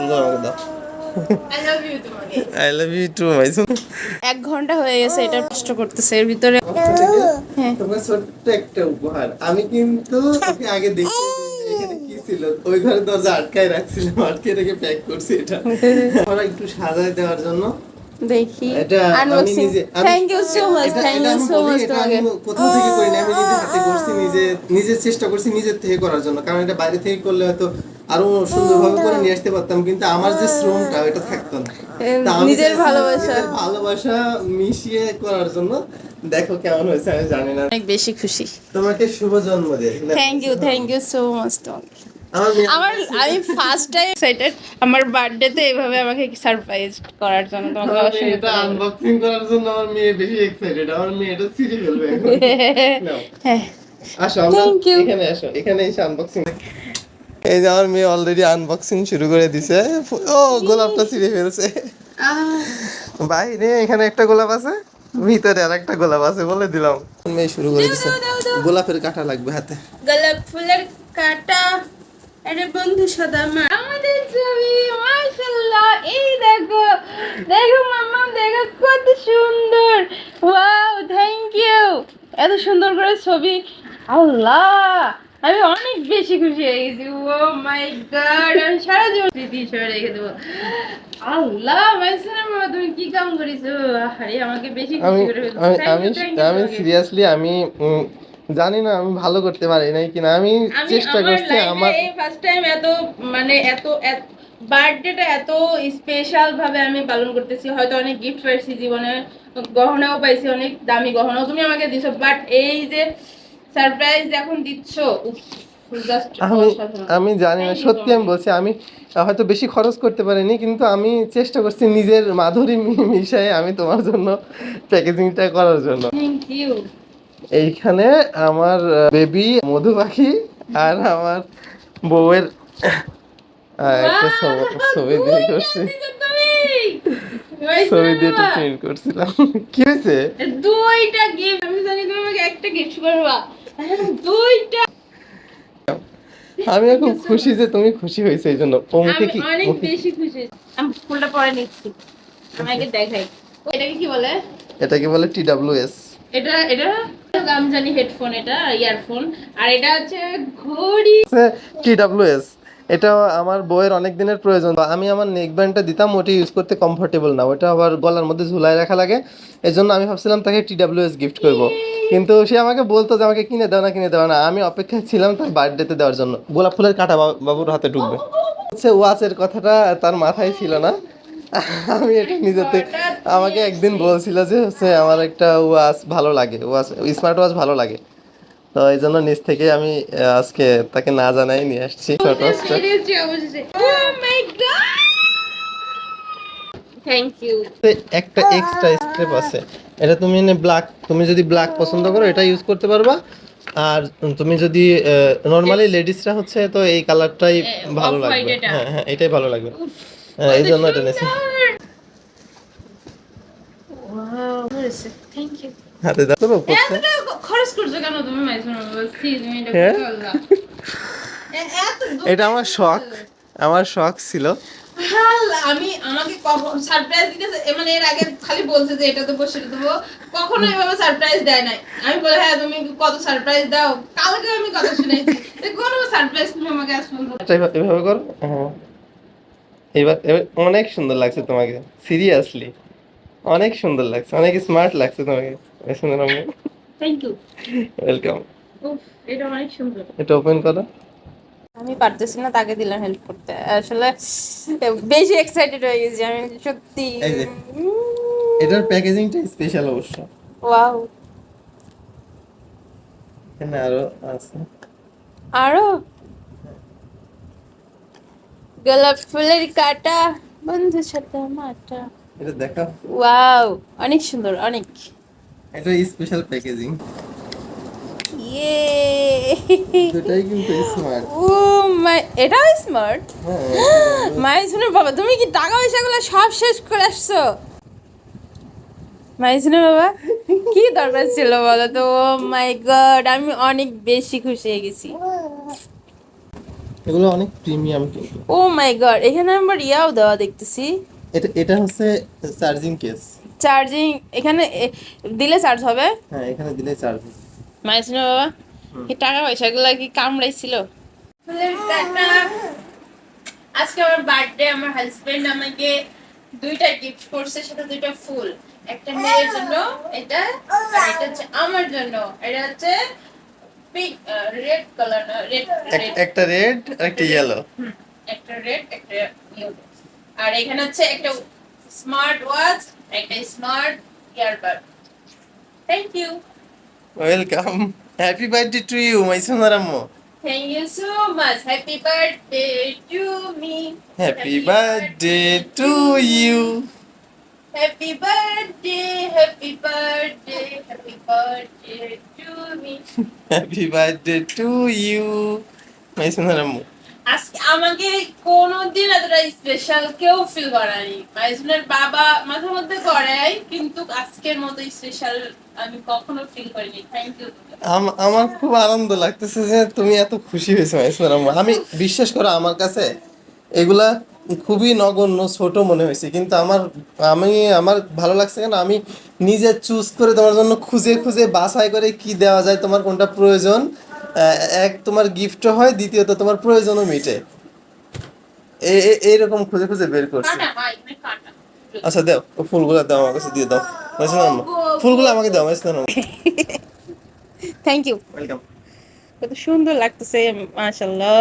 সুন্দর আমাকে দাও আই লাভ ইউ তোমাকে আই লাভ টু মাইসুন এক ঘণ্টা হয়ে গেছে এটা কষ্ট করতেছে এর ভিতরে হ্যাঁ। তোমার ছোট্ট একটা উপহার। আমি কিন্তু আগে দেখি এখানে কি ছিল? ওই ঘরে দরজা আটকায় রাখছিলাম আটকে রেখে প্যাক করছি এটা। আমরা একটু সাজায় দেওয়ার জন্য। দেখি। Unboxing thank you so much thank you so much তোমাকে। কোথাও থেকে করিনি আমি নিজে হাতে করছি নিজে নিজে চেষ্টা করছি নিজের থেকে করার জন্য কারণ এটা বাইরে থেকে করলে হয়তো আরও সুন্দরভাবে করে নিয়ে আসতে পারতাম কিন্তু আমার যে শ্রমটা এটা থাকতো না। নিজের ভালোবাসা। ভালোবাসা মিশিয়ে করার জন্য। দেখো কেমন হয়েছে আমি জানি না। অনেক বেশি খুশি। তোমাকে শুভ জন্মদিন। Thank you thank you so much তোমাকে। আমার আমি ফার্স্ট টাইম এক্সাইটেড আমার বার্থডেতে এভাবে আমাকে সারপ্রাইজ করার জন্য তোমাকে মেয়েটা ধন্যবাদ। আনবক্সিং করার জন্য আমার মেয়ে বেশি এক্সাইটেড আমার মেয়ে এটা ছিঁড়ে ফেলবে হ্যাঁ। আসো আমরা এখানে আসো। এখানে এসে আনবক্সিং এই যে আমার মেয়ে অলরেডি আনবক্সিং শুরু করে দিছে। ও গোলাপটা ছিঁড়ে ফেলছে। বাইরে এখানে একটা গোলাপ আছে? ভিতরে আর একটা গোলাপ আছে বলে দিলাম। মেয়ে শুরু করে দিছে। গোলাপের কাঁটা লাগবে হাতে। গোলাপ ফুলের কাটা। আরে বন্ধু সদা মা। আমাদের ছবি মাশাআল্লাহ এই দেখো। দেখো মাম্মা দেখো কত সুন্দর। ওয়াও থ্যাংক ইউ এত সুন্দর করে ছবি। আল্লাহ আমি অনেক বেশি খুশি হয়ে গেছি। ও মাই গড আমি সারা জীবন স্মৃতি হিসেবে রেখে দেবো। আল্লাহ মাইসুনা মামা তুমি কি কাম করেছ? আরে আমাকে বেশি খুশি করে আমি আমি। সিরিয়াসলি আমি জানি না আমি ভালো করতে পারি নাই কিনা। আমি আমি চেষ্টা করছি আমার ফার্স্ট টাইম এত মানে এত বার্থডেটা এত স্পেশাল ভাবে আমি পালন করতেছি। হয়তো অনেক গিফট পাইছি জীবনে গহনাও পাইছি অনেক দামি গহনাও তুমি আমাকে দিছো বাট এই যে সারপ্রাইজ এখন দিচ্ছ আমি আমি জানি না সত্যি আমি বলছি আমি হয়তো বেশি খরচ করতে পারিনি কিন্তু আমি চেষ্টা করছি নিজের মাধুরী মি- মিশায় আমি তোমার জন্য প্যাকেজিংটা করার জন্য। Thank you. এইখানে আমার বেবি মধু পাখি আর আমার বউয়ের একটা ছবি- দিয়ে করছি। ছবি দিয়ে একটু প্রিন্ট করছিলাম। কি হয়েছে? দুইটা গিফট আমি জানি তুমি আমাকে একটা গিফট করবা। দুইটা। আমিও খুব খুশি যে তুমি খুশি হয়েছে এই জন্য। ও মুখে আমি কি অনেক বেশি খুশি। আমি ফুলটা পরে নিচ্ছি। আমাকে দেখাই। এটাকে কি বলে? এটাকে বলে টি ডাব্লিউ এস এটা এটা? আমি জানি হেডফোন এটা ইয়ারফোন আর এটা হচ্ছে ঘড়ি টি ডাব্লিউ এস এটা আমার বইয়ের অনেক দিনের প্রয়োজন আমি আমার নেক ব্যান্ডটা দিতাম ওটি ইউজ করতে কমফোর্টেবল না ওটা আবার গলার মধ্যে ঝুলায় রাখা লাগে এই জন্য আমি ভাবছিলাম তাকে টি এস গিফট করব কিন্তু সে আমাকে বলতো যে আমাকে কিনে দাও না কিনে দাও না আমি অপেক্ষায় ছিলাম তার বার্থডেতে দেওয়ার জন্য গোলাপ ফুলের কাঁটা বাবুর হাতে ঢুকবে হচ্ছে ওয়াচের কথাটা তার মাথায় ছিল না আমি এটা নিজেতে আমাকে একদিন বলছিল যে হচ্ছে আমার একটা ওয়াচ ভালো লাগে ওয়াচ স্মার্ট ওয়াচ ভালো লাগে। তো এই জন্য নিজ থেকে আমি আজকে তাকে না জানাই নিয়ে আসছি ছোট ওয়াচটা একটা এক্সট্রা স্টেপ আছে। এটা তুমি এনে ব্ল্যাক তুমি যদি ব্ল্যাক পছন্দ করো এটা ইউজ করতে পারবা। আর তুমি যদি নর্মালি লেডিসরা হচ্ছে তো এই কালারটাই ভালো লাগবে। হ্যাঁ হ্যাঁ এটাই ভালো লাগবে। হ্যাঁ, এই জন্য এটা নিয়েছি হাতে দাও তো খরচ করছ কেন তুমি এটা আমার শখ আমার শখ ছিল আমি আমাকে কখন সারপ্রাইজ দিতেছে এ মানে এর আগে খালি বলছে যে এটা দেবো সেটা দেবো কখনো এভাবে সারপ্রাইজ দেয় নাই আমি বলে হ্যাঁ তুমি কত সারপ্রাইজ দাও কালকে আমি কথা শুনেছি কোনো সারপ্রাইজ তুমি আমাকে আজ এটা এভাবে করো হ্যাঁ এবার এবার অনেক সুন্দর লাগছে তোমাকে সিরিয়াসলি অনেক সুন্দর লাগছে অনেক স্মার্ট লাগছে তোমাকে সুন্দর আমি থ্যাংক ইউ ওয়েলকাম এটা অনেক সুন্দর। এটা ওপেন করো। আমি পারতেছি না তাকে দিলাম হেল্প করতে। আসলে বেশি এক্সাইটেড হয়ে গেছি আমি সত্যি। এটার প্যাকেজিংটা স্পেশাল অবশ্য। ওয়াও এখানে আরও আছে। আরও? গোলাপ ফুলের কাটা। বন্ধু সাথে মাটা। এটা দেখো ওয়াও অনেক সুন্দর অনেক। এটা স্পেশাল প্যাকেজিং ইয়ে। দুটাই কিন্তু স্মার্ট ও মাই এটাও স্মার্ট হ্যাঁ মাই শুনে বাবা তুমি কি টাকা পয়সাগুলো সব শেষ করে আসছো? মাই শুনে বাবা কি দরকার ছিল বলো তো? ও মাই গড আমি অনেক বেশি খুশি হয়ে গেছি। এগুলো অনেক প্রিমিয়াম কিন্তু। ও মাই গড এখানে আমার ইয়াও দেওয়া দেখতেছি। এটা এটা হচ্ছে চার্জিং কেস। চার্জিং এখানে দিলে চার্জ হবে? হ্যাঁ এখানে দিলে চার্জ মাইছিল বাবা কি টাকা পয়সাগুলো কি কামড়াইছিল? আজকে আমার বার্থডে আমার হাজবেন্ড আমাকে দুইটা গিফট করছে সেটা দুইটা ফুল। একটা মেয়ের জন্য এটা আর এটা হচ্ছে আমার জন্য। এটা হচ্ছে pink red colour red red একটা রেড আর একটা ইয়েলো একটা রেড একটা ইয়েলো আর এখানে হচ্ছে একটা স্মার্ট ওয়াচ একটা smart earbud thank you welcome happy birthday to you my সোনার আম্মু Thank you so much. Happy birthday to me. Happy birthday to you Happy birthday, happy birthday, happy birthday to me. Happy birthday to you my সোনার আম্মু আজকে আমাকে কোনোদিন এতটা special কেউ feel করায়নি। মাইজুনের বাবা মাঝে মধ্যে করায় কিন্তু আজকের মতো স্পেশাল আমি কখনো ফিল করিনি। থ্যাংক ইউ আম- আমার খুব আনন্দ লাগতেছে যে তুমি এত খুশি হয়েছো আম্মু আমি বিশ্বাস করো আমার কাছে এগুলা খুবই নগণ্য ছোট মনে হয়েছে। কিন্তু আমার আমি আমার ভালো লাগছে কেন? আমি নিজে চুজ করে তোমার জন্য খুঁজে খুঁজে বাছাই করে কি দেওয়া যায় তোমার কোনটা প্রয়োজন? এক তোমার গিফটও হয় দ্বিতীয়ত তোমার প্রয়োজনও মিটে। এইরকম খুঁজে খুঁজে বের করছি। আচ্ছা দাও ও ফুলগুলো দাও আমার কাছে দিয়ে দাও। আম্মু ফুলগুলো আমাকে দাও মাইসুনার আম্মু থ্যাংক ইউ ওয়েলকাম কত সুন্দর লাগতেছে মাশাআল্লাহ।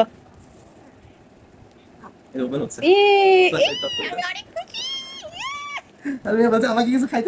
ওপেন হচ্ছে। আমি ভাবছি আমাকে কিছু খাইতে